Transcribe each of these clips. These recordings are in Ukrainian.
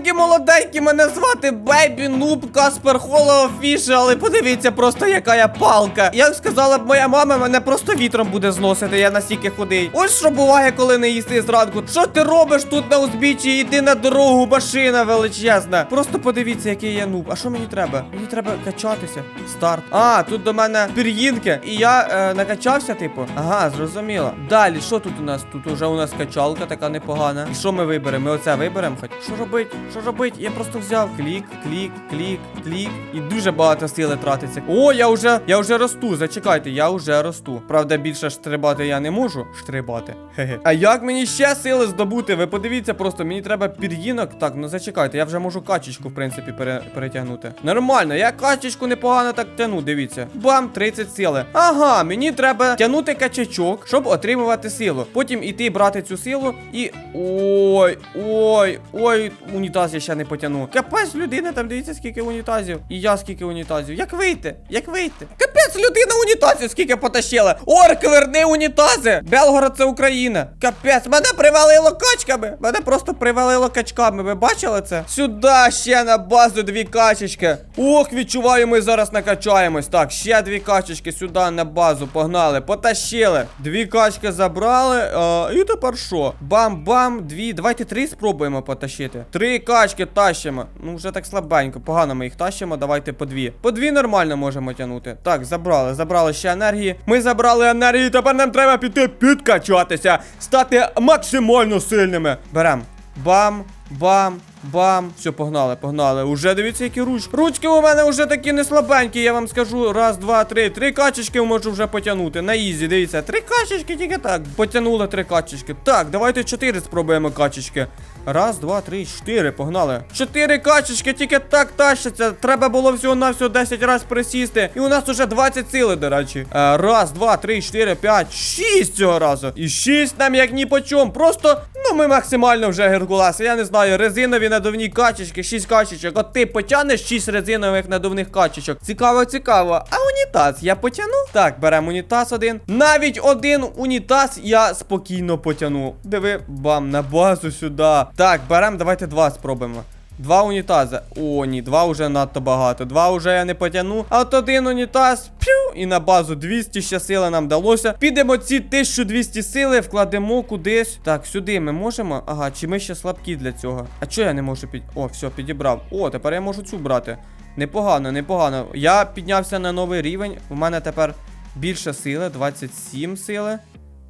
Здоровенькі, молоденькі, мене звати Бейбі Нуб Каспер Холо Фіш, але подивіться просто, яка я палка. Як сказала б моя мама, мене просто вітром буде зносити, я настільки худий. Ось що буває, коли не їсти зранку. Що ти робиш тут на узбіччі? Йди на дорогу, машина величезна. Просто подивіться, який я нуб. А що мені треба? Мені треба качатися. Старт. А, тут до мене пір'їнки. І я е, накачався, типу. Ага, зрозуміло. Далі, що тут у нас? Тут уже у нас качалка така непогана. І що ми виберемо? Ми оце виберемо хоч. Що робить? Що робить? Я просто взяв клік, клік, клік, клік. І дуже багато сили тратиться. О, я вже, я вже росту. Зачекайте, я вже росту. Правда, більше штрибати я не можу. Штрибати. Хе-хе. А як мені ще сили здобути? Ви подивіться просто, мені треба пір'їнок. Так, ну зачекайте, я вже можу качечку, в принципі, пере, перетягнути. Нормально, я качечку непогано так тяну, дивіться. Бам, 30 сили. Ага, мені треба тягнути качачок, щоб отримувати силу. Потім іти брати цю силу і. Ой, ой, ой, унітаз я ще не потягну. Капець, людина, там дивіться, скільки унітазів. І я скільки унітазів. Як вийти? Як вийти? Капець, людина унітазів, скільки потащила. Орк, верни унітази! Белгород це Україна. Капець, мене привалило качками. Мене просто привалило качками. Ви бачили це? Сюди ще на базу дві качечки. Ох, відчуваю, ми зараз накачаємось. Так, ще дві качечки сюди на базу. Погнали, потащили. Дві качки забрали. А, і тепер що? Бам-бам, дві. Давайте три спробуємо потащити. Три качки тащимо. Ну, вже так слабенько. Погано ми їх тащимо. Давайте по дві. По дві нормально можемо тягнути. Так, забрали, забрали ще енергії. Ми забрали енергії, тепер нам треба піти підкачатися, стати максимально сильними. Берем. Бам, бам, бам. Все, погнали, погнали. Уже дивіться, які ручки. Ручки у мене вже такі не слабенькі, я вам скажу. Раз, два, три. Три качечки можу вже потягнути. На ізі, дивіться. Три качечки, тільки так. Потягнули три качечки. Так, давайте чотири спробуємо качечки. Раз, два, три, чотири. Погнали. Чотири качечки, тільки так тащаться. Треба було всього на всього 10 разів присісти. І у нас уже 20 сили, до речі. Е, раз, два, три, чотири, п'ять, шість цього разу. І шість нам як ні по чому. Просто, ну ми максимально вже геркулеси. Я не знаю, резинові надувні качечки, шість качечок. От ти потягнеш шість резинових надувних качечок. Цікаво, цікаво. А унітаз я потягну? Так, беремо унітаз один. Навіть один унітаз я спокійно потягну. Диви, бам, на базу сюди. Так, беремо, давайте два спробуємо. Два унітази. О, ні, два вже надто багато. Два вже я не потягну. А от один унітаз. П'ю, і на базу 200 ще сили нам вдалося. Підемо ці 1200 сили, вкладемо кудись. Так, сюди ми можемо. Ага, чи ми ще слабкі для цього? А чого я не можу під. О, все, підібрав. О, тепер я можу цю брати. Непогано, непогано. Я піднявся на новий рівень. У мене тепер більше сили, 27 сили.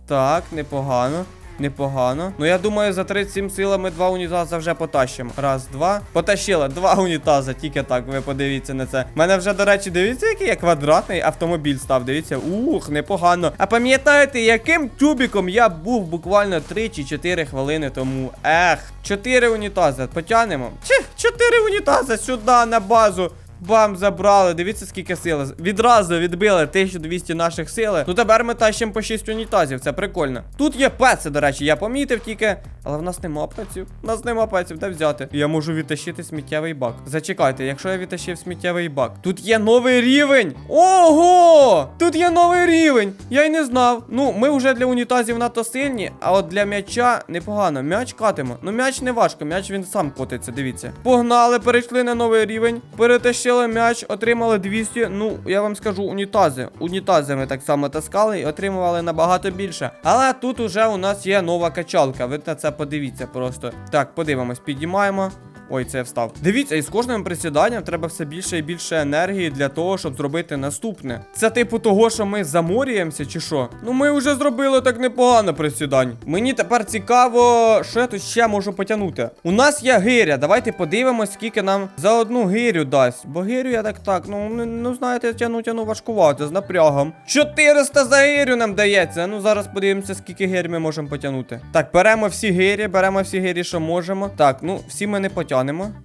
Так, непогано. Непогано. Ну я думаю, за 37 силами два унітази вже потащимо. Раз, два. Потащили два унітази, тільки так, ви подивіться на це. У мене вже, до речі, дивіться, який я квадратний автомобіль став. Дивіться, ух, непогано. А пам'ятаєте, яким тюбіком я був буквально 3 чи 4 хвилини тому? Ех, 4 унітази. Потягнемо. Чи 4 унітази сюди на базу. Бам, забрали. Дивіться, скільки сили. Відразу відбили 1200 наших сили. Ну тепер ми тащимо по 6 унітазів. Це прикольно. Тут є пеци, до речі, я помітив тільки. Але в нас нема пеців. У нас нема пеців, де взяти? Я можу відтащити сміттєвий бак. Зачекайте, якщо я відтащив сміттєвий бак. Тут є новий рівень. Ого! Тут є новий рівень. Я й не знав. Ну, ми вже для унітазів надто сильні, а от для м'яча непогано. М'яч катимо. Ну, м'яч не важко, м'яч він сам котиться, дивіться. Погнали, перейшли на новий рівень. Перетащили м'яч, отримали 200. Ну, я вам скажу, унітази. Унітази ми так само таскали і отримували набагато більше. Але тут уже у нас є нова качалка. Ви на це подивіться просто. Так, подивимось, підіймаємо. Ой, це я встав. Дивіться, і з кожним присіданням треба все більше і більше енергії для того, щоб зробити наступне. Це типу того, що ми заморюємося, чи що? Ну ми вже зробили так непогано присідань. Мені тепер цікаво, що я тут ще можу потягнути. У нас є гиря. Давайте подивимось, скільки нам за одну гирю дасть. Бо гирю я так так, ну ну, знаєте, тяну тяну важкувати з напрягом. 400 за гирю нам дається. Ну зараз подивимося, скільки гир ми можемо потягнути. Так, беремо всі гирі, беремо всі гирі, що можемо. Так, ну всі ми не потягнемо.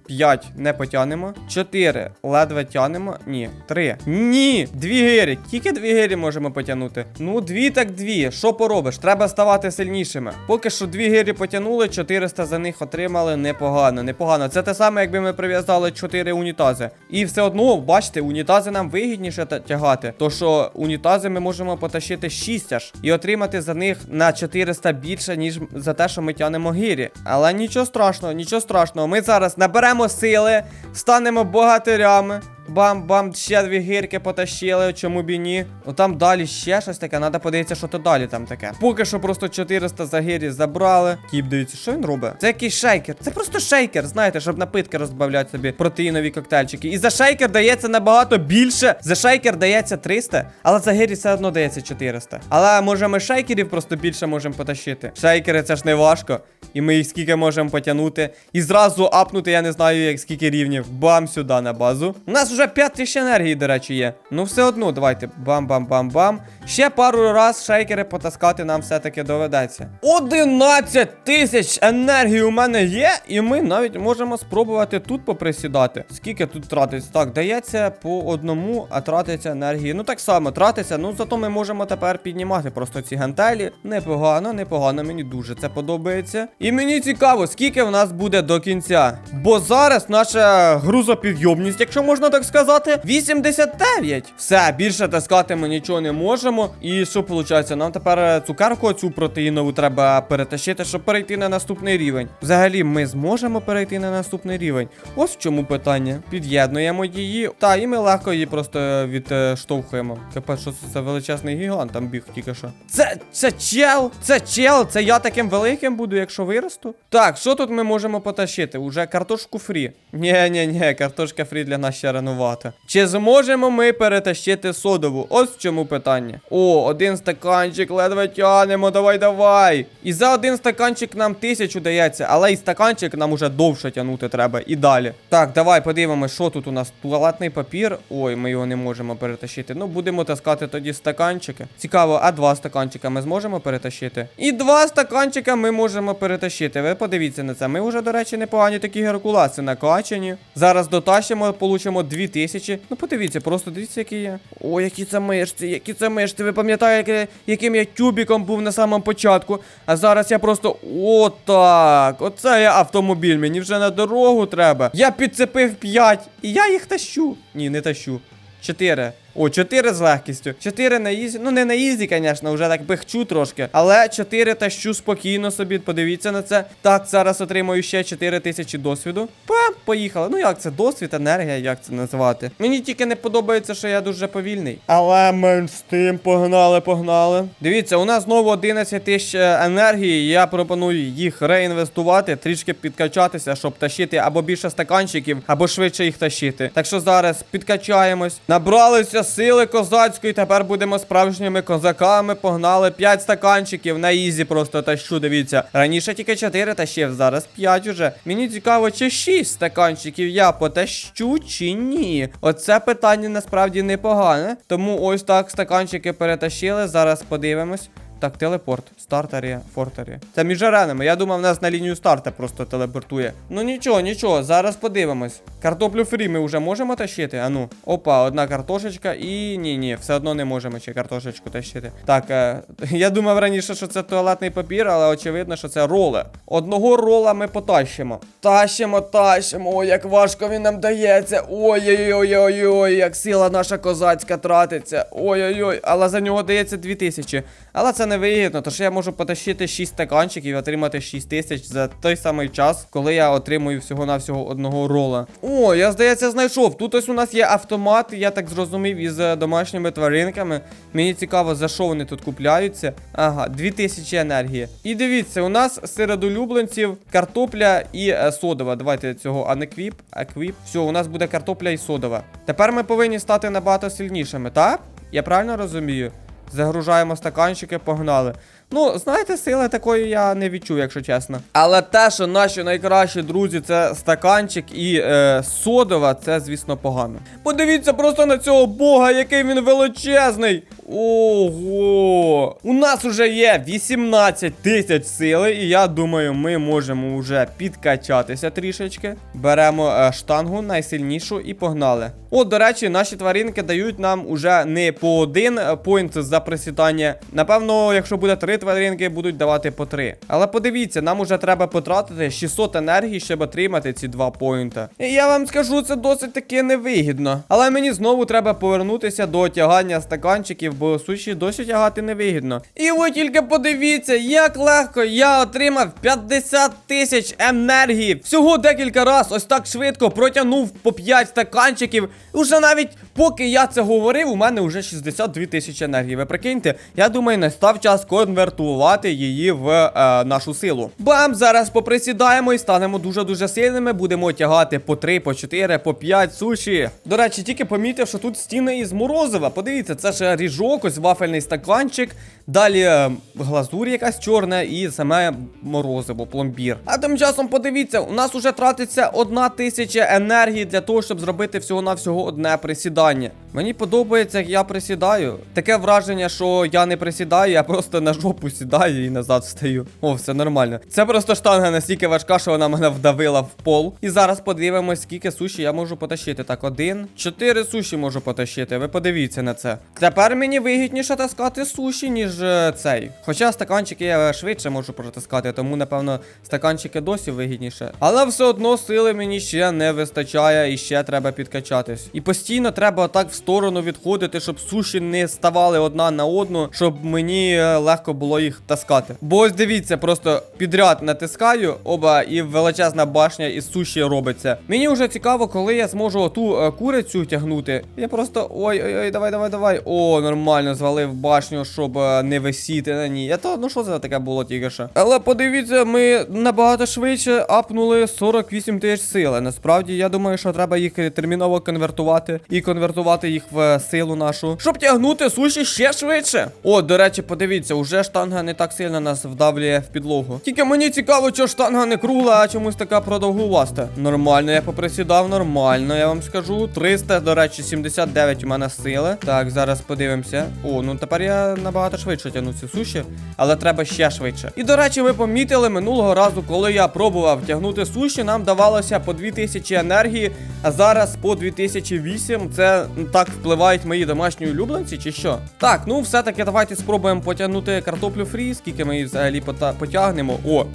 5 не потягнемо. 4 ледве тягнемо. Ні. 3. Ні! Дві гирі. Тільки дві гирі можемо потягнути. Ну, дві так дві. Що поробиш? Треба ставати сильнішими. Поки що дві гирі потягнули, 400 за них отримали. Непогано, непогано. Це те саме, якби ми прив'язали 4 унітази. І все одно, бачите, унітази нам вигідніше тягати. То що унітази ми можемо потащити 6 аж і отримати за них на 400 більше, ніж за те, що ми тянемо гирі. Але нічого страшного, нічого страшного. Ми зараз зараз наберемо сили, станемо богатирями. Бам-бам, ще дві гірки потащили, чому б і ні. Ну там далі ще щось таке, треба подивитися, що то далі там таке. Поки що просто 400 за гірі забрали. Кіп дивіться, що він робить? Це якийсь шейкер. Це просто шейкер, знаєте, щоб напитки розбавляти собі протеїнові коктейльчики. І за шейкер дається набагато більше. За шейкер дається 300, але за гірі все одно дається 400. Але може ми шейкерів просто більше можемо потащити. Шейкери це ж не важко. І ми їх скільки можемо потягнути. І зразу апнути, я не знаю, як скільки рівнів. Бам сюди на базу. У нас вже 5 тисяч енергії, до речі, є. Ну все одно, давайте. Бам-бам-бам-бам. Ще пару раз шейкери потаскати нам все-таки доведеться. 11 тисяч енергії у мене є, і ми навіть можемо спробувати тут поприсідати. Скільки тут тратиться? Так, дається по одному, а тратиться енергії. Ну так само тратиться. Ну зато ми можемо тепер піднімати просто ці гантелі. Непогано, непогано, мені дуже це подобається. І мені цікаво, скільки в нас буде до кінця. Бо зараз наша грузопідйомність, якщо можна так сказати, 89. Все, більше таскати ми нічого не можемо. І що виходить? Нам тепер е, цукерку цю протеїнову треба перетащити, щоб перейти на наступний рівень. Взагалі, ми зможемо перейти на наступний рівень. Ось в чому питання. Під'єднуємо її. Та, і ми легко її просто відштовхуємо. Капець, що це величезний гігант там біг тільки що. Це це чел! Це чел! Це я таким великим буду, якщо виросту. Так, що тут ми можемо потащити? Уже картошку фрі. Ні, ні, ні, картошка фрі для нас ще ранувато. Чи зможемо ми перетащити содову? Ось в чому питання. О, один стаканчик, ледве тянемо, давай, давай. І за один стаканчик нам тисячу дається, але і стаканчик нам уже довше тягнути треба. І далі. Так, давай подивимось, що тут у нас. Туалетний папір. Ой, ми його не можемо перетащити. Ну, будемо таскати тоді стаканчики. Цікаво, а два стаканчика ми зможемо перетащити? І два стаканчика ми можемо перетащити. Ви подивіться на це. Ми вже, до речі, непогані такі геркуласи накачані. Зараз дотащимо, получимо 2000. Ну, подивіться, просто дивіться, які є. О, які це мишці, які це мишці. Ви пам'ятаєте, яким я тюбіком був на самому початку. А зараз я просто. Отак. Оце я автомобіль. Мені вже на дорогу треба. Я підцепив 5. І я їх тащу. Ні, не тащу. 4. О, 4 з легкістю. 4 на ізі. Ну, не на ізі, звісно, вже так бихчу трошки. Але 4 тащу спокійно собі. Подивіться на це. Так, зараз отримую ще 4 тисячі досвіду. Пам, поїхали. Ну як це? Досвід, енергія, як це називати? Мені тільки не подобається, що я дуже повільний. Але менш з тим, погнали, погнали. Дивіться, у нас знову 11 тисяч е, енергії. Я пропоную їх реінвестувати, трішки підкачатися, щоб тащити або більше стаканчиків, або швидше їх тащити. Так що зараз підкачаємось. Набралися сили козацької. Тепер будемо справжніми козаками. Погнали 5 стаканчиків на ізі просто тащу. Дивіться. Раніше тільки 4 тащив, зараз 5 уже. Мені цікаво, чи 6 стаканчиків я потащу чи ні. Оце питання насправді непогане. Тому ось так стаканчики перетащили. Зараз подивимось. Так, телепорт. Стартері, фортері. Це між аренами. Я думав, нас на лінію старта просто телепортує. Ну нічого, нічого, зараз подивимось. Картоплю фрі ми вже можемо тащити? Ану. Опа, одна картошечка і ні, ні, все одно не можемо ще картошечку тащити. Так, е, я думав раніше, що це туалетний папір, але очевидно, що це роли. Одного рола ми потащимо. Тащимо, тащимо. Ой, як важко він нам дається. Ой-ой-ой-ой-ой, як сила наша козацька тратиться. Ой-ой-ой, але за нього дається 2000. Але це не вигідно, тож я можу потащити 6 стаканчиків і отримати 6 тисяч за той самий час, коли я отримую всього-навсього одного рола. О, я здається, знайшов. Тут ось у нас є автомат, я так зрозумів, із е, домашніми тваринками. Мені цікаво, за що вони тут купляються. Ага, 2000 енергії. І дивіться, у нас серед улюбленців картопля і е, содова. Давайте цього анеквіп, еквіп. Все, у нас буде картопля і содова. Тепер ми повинні стати набагато сильнішими, так? Я правильно розумію? Загружаємо стаканчики, погнали. Ну, знаєте, сили такої я не відчув, якщо чесно. Але те, що наші найкращі друзі, це стаканчик і е, содова, це, звісно, погано. Подивіться просто на цього бога, який він величезний. Ого! У нас вже є 18 тисяч сили, і я думаю, ми можемо вже підкачатися трішечки. Беремо е, штангу найсильнішу і погнали. От, до речі, наші тваринки дають нам уже не по один е, поінт за присідання. Напевно, якщо буде три тваринки, будуть давати по три. Але подивіться, нам уже треба потратити 600 енергії, щоб отримати ці два поінта. І я вам скажу, це досить таки невигідно. Але мені знову треба повернутися до тягання стаканчиків, бо суші досі тягати невигідно. І ви тільки подивіться, як легко я отримав 50 тисяч енергії. Всього декілька раз, ось так швидко протягнув по 5 стаканчиків. І вже навіть поки я це говорив, у мене вже 62 тисячі енергії. Ви прикиньте, я думаю, настав час конвертувати її в е, нашу силу. Бам! Зараз поприсідаємо і станемо дуже-дуже сильними. Будемо тягати по 3, по 4, по 5 суші. До речі, тільки помітив, що тут стіни із морозива. Подивіться, це ж ріжок, ось вафельний стаканчик. Далі е, глазурь якась чорна і саме морозиво, пломбір. А тим часом подивіться, у нас уже тратиться одна тисяча енергії для того, щоб зробити всього-навсього одне присідання питання. Мені подобається, як я присідаю. Таке враження, що я не присідаю, я просто на жопу сідаю і назад встаю. О, все нормально. Це просто штанга настільки важка, що вона мене вдавила в пол. І зараз подивимось, скільки суші я можу потащити. Так, один, чотири суші можу потащити. Ви подивіться на це. Тепер мені вигідніше таскати суші, ніж е, цей. Хоча стаканчики я швидше можу протискати, тому напевно стаканчики досі вигідніше. Але все одно сили мені ще не вистачає і ще треба підкачатись. І постійно треба так в сторону відходити, щоб суші не ставали одна на одну, щоб мені е, легко було їх таскати. Бо ось дивіться, просто підряд натискаю оба, і величезна башня із суші робиться. Мені вже цікаво, коли я зможу оту е, курицю тягнути. Я просто ой-ой-ой, давай, давай, давай. О, нормально звалив башню, щоб е, не висіти на ній. Я то, ну що це таке було тільки що? Але подивіться, ми набагато швидше апнули 48 тисяч сили. Насправді, я думаю, що треба їх терміново конвертувати і конвертувати їх в е, силу нашу, щоб тягнути суші ще швидше. О, до речі, подивіться, уже штанга не так сильно нас вдавлює в підлогу. Тільки мені цікаво, що штанга не кругла, а чомусь така продовгуваста. Нормально, я поприсідав, нормально, я вам скажу. 300, до речі, 79 у мене сили. Так, зараз подивимося. О, ну тепер я набагато швидше тягну ці суші, але треба ще швидше. І до речі, ви помітили минулого разу, коли я пробував тягнути суші, нам давалося по 2000 енергії, а зараз по 2008. Це так впливають мої домашні улюбленці, чи що? Так, ну все-таки давайте спробуємо потягнути картоплю фрі, скільки ми її взагалі потягнемо. О,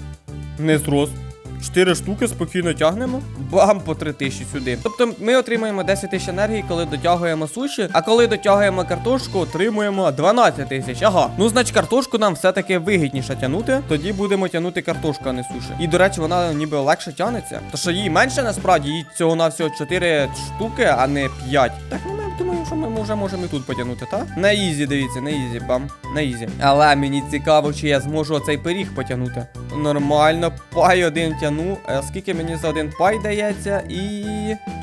не зрос. Чотири штуки спокійно тягнемо. Бам по 3 тисячі сюди. Тобто ми отримуємо 10 тисяч енергії, коли дотягуємо суші, а коли дотягуємо картошку, отримуємо 12 тисяч. Ага. Ну, значить, картошку нам все-таки вигідніше тягнути. Тоді будемо тягнути картошку, а не суші. І до речі, вона ніби легше тягнеться. То що їй менше насправді, їй цього на всього 4 штуки, а не 5. Так, ну думаю, що ми вже можемо і тут потягнути, так? На ізі, дивіться, на ізі, бам. На ізі. Але мені цікаво, чи я зможу оцей пиріг потягнути. Нормально, пай один тяну. А скільки мені за один пай дається? І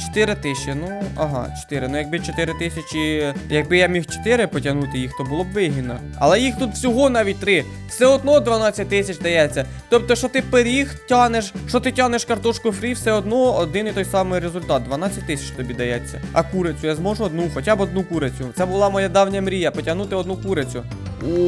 4 тисячі. Ну, ага, 4. Ну, якби 4 тисячі. Якби я міг 4 потягнути їх, то було б вигідно. Але їх тут всього навіть 3. Все одно 12 тисяч дається. Тобто, що ти пиріг тянеш, що ти тянеш картошку фрі, все одно один і той самий результат. 12 тисяч тобі дається. А курицю я зможу одну, хоча б одну курицю. Це була моя давня мрія потягнути одну курицю.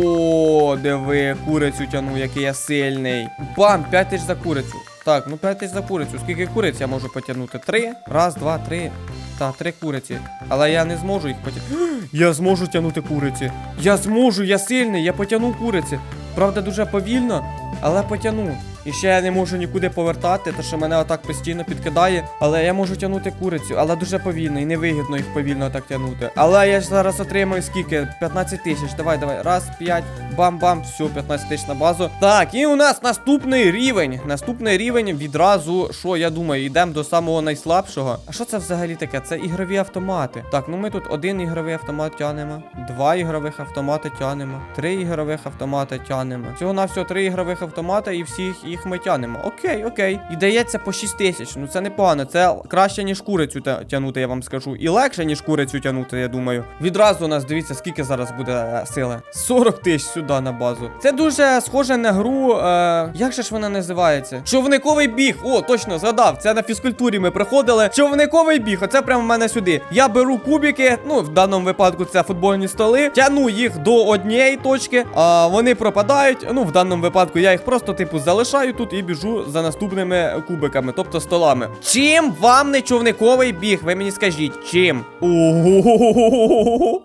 О, диви, курицю тяну, який я сильний. Бам, 5 тисяч за курицю. Так, ну 5 тисяч за курицю. Скільки куриць я можу потягнути? Три? Раз, два, три. Та, три куриці. Але я не зможу їх потягнути. Я зможу тягнути куриці. Я зможу, я сильний, я потягну куриці. Правда, дуже повільно, але потягну. І ще я не можу нікуди повертати, то що мене отак постійно підкидає. Але я можу тягнути курицю, але дуже повільно і невигідно їх повільно так тягнути. Але я ж зараз отримаю скільки? 15 тисяч. Давай, давай. Раз, п'ять, бам-бам, все, 15 тисяч на базу. Так, і у нас наступний рівень. Наступний рівень відразу, що я думаю, йдемо до самого найслабшого. А що це взагалі таке? Це ігрові автомати. Так, ну ми тут один ігровий автомат тянемо, два ігрових автомати тянемо, три ігрових автомати тянемо. Всього на всього три ігрових автомати і всіх їх ми тянемо. Окей, окей. І дається по 6 тисяч. Ну це непогано. Це краще, ніж курицю тягнути, я вам скажу. І легше, ніж курицю тягнути, я думаю. Відразу у нас дивіться, скільки зараз буде е, сили. 40 тисяч сюди на базу. Це дуже схоже на гру. Е, як же ж вона називається? Човниковий біг. О, точно згадав. Це на фізкультурі ми приходили. Човниковий біг. Оце прямо в мене сюди. Я беру кубики. Ну, в даному випадку це футбольні столи. Тяну їх до однієї точки. А вони пропадають. Ну, в даному випадку я їх просто, типу, залишаю. Залутаю тут і біжу за наступними кубиками, тобто столами. Чим вам не човниковий біг? Ви мені скажіть, чим? Ого!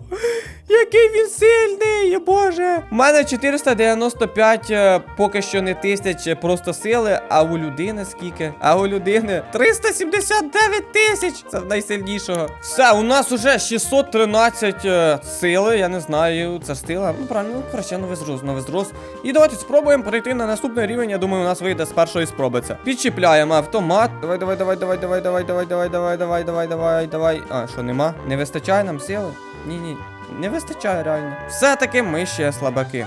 Який він сильний, боже. У мене 495 е, поки що не тисяч е, просто сили, а у людини скільки? А у людини 379 тисяч. Це найсильнішого. Все, у нас уже 613 е, сили. Я не знаю, це ж сила. Ну правильно, ну краще новий зрос, новий зрос. І давайте спробуємо перейти на наступний рівень. Я думаю, у нас вийде з першої спроби це. Підчіпляємо автомат. Давай, давай, давай, давай, давай, давай, давай, давай, давай, давай, давай, давай, давай. А, що нема? Не вистачає нам сили? Ні, ні. Не вистачає реально. Все-таки ми ще слабаки.